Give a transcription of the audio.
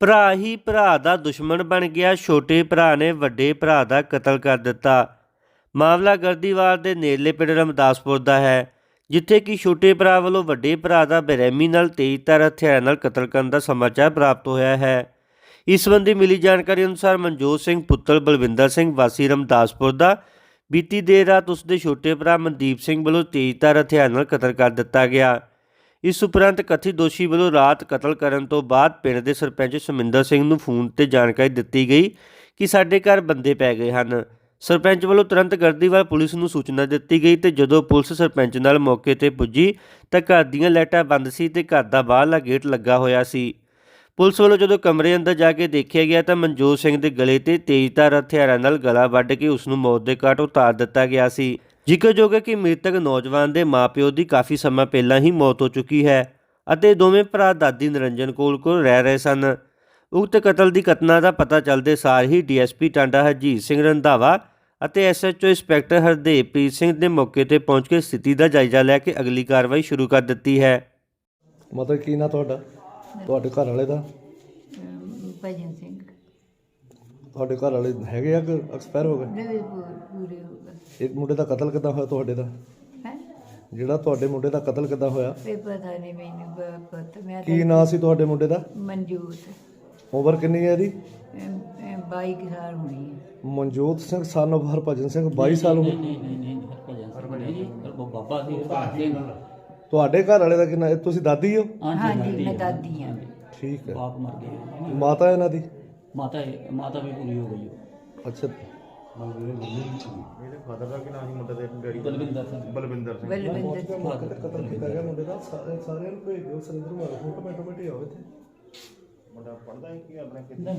ਭਰਾ ਹੀ ਭਰਾ ਦਾ ਦੁਸ਼ਮਣ ਬਣ ਗਿਆ। ਛੋਟੇ ਭਰਾ ਨੇ ਵੱਡੇ ਭਰਾ ਦਾ ਕਤਲ ਕਰ ਦਿੱਤਾ। ਮਾਮਲਾ ਗਰਦੀਵਾਲ ਦੇ ਨੇੜਲੇ ਪਿੰਡ ਰਮਦਾਸਪੁਰ ਦਾ ਹੈ, ਜਿੱਥੇ ਕਿ ਛੋਟੇ ਭਰਾ ਵੱਲੋਂ ਵੱਡੇ ਭਰਾ ਦਾ ਬੇਰਹਿਮੀ ਨਾਲ ਤੇਜ਼ਧਾਰ ਹਥਿਆਰਾਂ ਨਾਲ ਕਤਲ ਕਰਨ ਦਾ ਸਮਾਚਾਰ ਪ੍ਰਾਪਤ ਹੋਇਆ ਹੈ। ਇਸ ਸੰਬੰਧੀ ਮਿਲੀ ਜਾਣਕਾਰੀ ਅਨੁਸਾਰ ਮਨਜੋਤ ਸਿੰਘ ਪੁੱਤਰ ਬਲਵਿੰਦਰ ਸਿੰਘ ਵਾਸੀ ਰਮਦਾਸਪੁਰ ਦਾ ਬੀਤੀ ਦੇਰ ਰਾਤ ਉਸ ਦੇ ਛੋਟੇ ਭਰਾ ਮਨਦੀਪ ਸਿੰਘ ਵੱਲੋਂ ਤੇਜ਼ਧਾਰ ਹਥਿਆਰ ਨਾਲ ਕਤਲ ਕਰ ਦਿੱਤਾ ਗਿਆ। ਇਸ ਉਪਰੰਤ ਕਥਿਤ ਦੋਸ਼ੀ ਵੱਲੋਂ ਰਾਤ ਕਤਲ ਕਰਨ ਤੋਂ ਬਾਅਦ ਪਿੰਡ ਦੇ ਸਰਪੰਚ ਸੁਮਿੰਦਰ ਸਿੰਘ ਨੂੰ ਫੋਨ ਤੇ ਜਾਣਕਾਰੀ ਦਿੱਤੀ ਗਈ ਕਿ ਸਾਡੇ ਘਰ ਬੰਦੇ ਪੈ ਗਏ ਹਨ। ਸਰਪੰਚ ਵੱਲੋਂ ਤੁਰੰਤ ਗਰਦੀਵਾਲ ਪੁਲਿਸ ਨੂੰ ਸੂਚਨਾ ਦਿੱਤੀ ਗਈ ਤੇ ਜਦੋਂ ਪੁਲਿਸ ਸਰਪੰਚ ਨਾਲ ਮੌਕੇ ਤੇ ਪੁੱਜੀ ਤਾਂ ਘਰ ਦੀਆਂ ਲਾਈਟਾਂ ਬੰਦ ਸੀ ਤੇ ਘਰ ਦਾ ਬਾਹਰਲਾ ਗੇਟ ਲੱਗਾ ਹੋਇਆ ਸੀ। ਪੁਲਿਸ ਵੱਲੋਂ ਜਦੋਂ ਕਮਰੇ ਅੰਦਰ ਜਾ ਕੇ ਦੇਖਿਆ ਗਿਆ ਤਾਂ ਮਨਜੋਤ ਸਿੰਘ ਦੇ ਗਲੇ ਤੇ ਤੇਜ਼ਧਾਰ ਹਥਿਆਰਾਂ ਨਾਲ ਗਲਾ ਵੱਢ ਕੇ ਉਸ ਨੂੰ ਮੌਤ ਦੇ ਘਾਟ ਉਤਾਰ ਦਿੱਤਾ ਗਿਆ ਸੀ। ਜ਼ਿਕਰਯੋਗ ਹੈ ਕਿ ਮ੍ਰਿਤਕ ਨੌਜਵਾਨ ਦੇ ਮਾਪਿਓ ਦੀ ਕਾਫੀ ਸਮਾਂ ਪਹਿਲਾਂ ਹੀ ਮੌਤ ਹੋ ਚੁੱਕੀ ਹੈ ਅਤੇ ਦੋਵੇਂ ਭਰਾ ਦਾਦੀ ਨਿਰੰਜਨ ਕੋਲ ਕੋਲ ਰਹਿ ਰਹੇ ਸਨ। ਉਕਤ ਕਤਲ ਦੀ ਘਟਨਾ ਦਾ ਪਤਾ ਚੱਲਦੇ ਸਾਰ ਹੀ ਡੀਐਸਪੀ ਟਾਂਡਾ ਹਰਜੀਤ ਸਿੰਘ ਰੰਧਾਵਾ ਅਤੇ ਐਸਐਚਓ ਇੰਸਪੈਕਟਰ ਹਰਦੇਵਪ੍ਰੀਤ ਸਿੰਘ ਦੇ ਮੌਕੇ ਤੇ ਪਹੁੰਚ ਕੇ ਸਥਿਤੀ ਦਾ ਜਾਇਜ਼ਾ ਲੈ ਕੇ ਅਗਲੀ ਕਾਰਵਾਈ ਸ਼ੁਰੂ ਕਰ ਦਿੱਤੀ ਹੈ। ਮਤਲਬ ਕੀ ਨਾ ਤੁਹਾਡਾ? ਤੁਹਾਡੇ ਘਰ ਵਾਲੇ ਦਾ? ਅਮ ਭਜਨ ਸਿੰਘ। ਤੁਹਾਡੇ ਘਰ ਵਾਲੇ ਹੈਗੇ ਆ ਕਿ ਐਕਸਪਾਇਰ ਹੋ ਗਏ? ਨਵੇਂ ਪੂਰੇ ਹੋ ਇੱਕ ਮੁੰਡੇ ਦਾ ਕਤਲ ਕਿੱਦਾਂ ਹੋਇਆ ਤੁਹਾਡੇ ਦਾ? ਹੈ? ਜਿਹੜਾ ਤੁਹਾਡੇ ਮੁੰਡੇ ਦਾ ਕਤਲ ਕਿੱਦਾਂ ਹੋਇਆ? ਇਹ ਪਤਾ ਨਹੀਂ ਮੈਨੂੰ ਬ- ਪਤਾ ਮੈਂ ਕੀ ਨਾਂ ਸੀ ਤੁਹਾਡੇ ਮੁੰਡੇ ਦਾ? ਮਨਜੂਤ। ਉਮਰ ਕਿੰਨੀ ਹੈ ਇਹਦੀ? ਅਮ, ਅਮ, 22 ਕੁ ਸਾਲ ਹੋਣੀ ਹੈ। ਮਨਜੋਤ ਸਿੰਘ ਸਨ of ਹਰਭਜਨ ਸਿੰਘ 22 ਸਾਲ ਉਮਰ ਨਹੀਂ ਨਹੀਂ ਨਹੀਂ ਹਰਭਜਨ ਸਿੰਘ ਨਹੀਂ ਜੀ ਉਹ ਬਾਬਾ ਸੀ ਹਰਭਜਨ ਸਿੰਘ ਤੁਹਾਡੇ ਘਰ ਵਾਲੇ ਦਾ ਕਿੰਨਾ ਇਹ ਤੁਸੀਂ ਦਾਦੀ ਹੋ? ਹਾਂਜੀ ਮੈਂ ਦਾਦੀ ਹਾਂ। ਠੀਕ ਹੈ। ਬਾਪ ਮਰ ਗਏ ਮਾਤਾ ਇਹਨਾਂ ਦੀ? ਮਾਤਾ ਮਾਤਾ ਵੀ ਪੂਰੀ ਹੋ ਗਈ ਉਹ। ਅੱਛਾ ਬਲਵਿੰਦਰ ਸਿੰਘ। ਬਲਵਿੰਦਰ ਕਤਲ ਕੀਤਾ ਗਿਆ ਮੁੰਡੇ ਦਾ। ਸਾਰੇ- ਸਾਰਿਆਂ ਨੂੰ ਭੇਜ ਦਿਓ ਸਰਿੰਦਰ ਮਾਰ ਫੋਟੋ ਮੈਟੋ ਮੈਟੇ ਆਵੇ ਤੇ ਨਹੀਂ।